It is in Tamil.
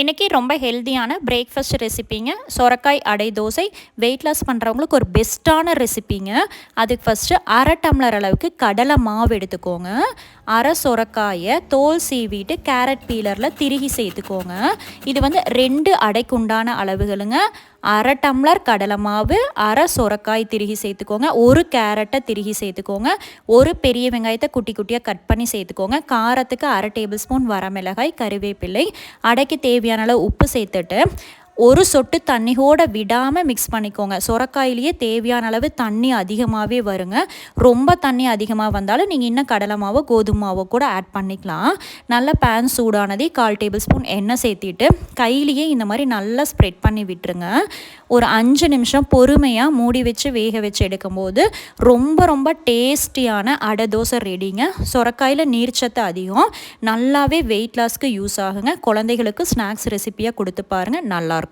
இன்றைக்கி ரொம்ப ஹெல்த்தியான பிரேக்ஃபாஸ்ட் ரெசிப்பிங்க சொரக்காய் அடை தோசை வெயிட் லாஸ் பண்ணுறவங்களுக்கு ஒரு பெஸ்ட்டான ரெசிப்பிங்க அதுக்கு ஃபஸ்ட்டு அரை டம்ளர் அளவுக்கு கடலை மாவு எடுத்துக்கோங்க. அரை சொரக்காயை தோல் சீவிட்டு கேரட் பீலரில் திருகி சேர்த்துக்கோங்க. இது வந்து ரெண்டு அடைக்குண்டான அளவுகளுங்க. அரை டம்ளர் கடலை மாவு அரை சொரக்காய் திருகி சேர்த்துக்கோங்க. ஒரு கேரட்டை திருகி சேர்த்துக்கோங்க. ஒரு பெரிய வெங்காயத்தை குட்டி குட்டியாக கட் பண்ணி சேர்த்துக்கோங்க. காரத்துக்கு அரை டேபிள் ஸ்பூன் வரமிளகாய் கருவேப்பிலை அடைக்கு தேவை தேவையான அளவு உப்பு சேர்த்துட்டு ஒரு சொட்டு தண்ணியோட விடாமல் மிக்ஸ் பண்ணிக்கோங்க. சுரக்காயிலேயே தேவையான அளவு தண்ணி அதிகமாகவே வருங்க. ரொம்ப தண்ணி அதிகமாக வந்தாலும் நீங்கள் இன்னும் கடலை மாவோ கோதுமை மாவோ கூட ஆட் பண்ணிக்கலாம். நல்ல பேன் சூடானதே கால் டேபிள் ஸ்பூன் எண்ணெய் சேர்த்திட்டு கையிலேயே இந்த மாதிரி நல்லா ஸ்ப்ரெட் பண்ணி விட்டுருங்க. ஒரு அஞ்சு நிமிஷம் பொறுமையாக மூடி வச்சு வேக வச்சு எடுக்கும்போது ரொம்ப ரொம்ப டேஸ்டியான அடை தோசை ரெடிங்க சுரக்காயில் நீர்ச்சத்து அதிகம். நல்லாவே வெயிட் லாஸ்க்கு யூஸ் ஆகுங்க. குழந்தைகளுக்கு ஸ்நாக்ஸ் ரெசிப்பியாக கொடுத்து பாருங்கள் நல்லாயிருக்கும்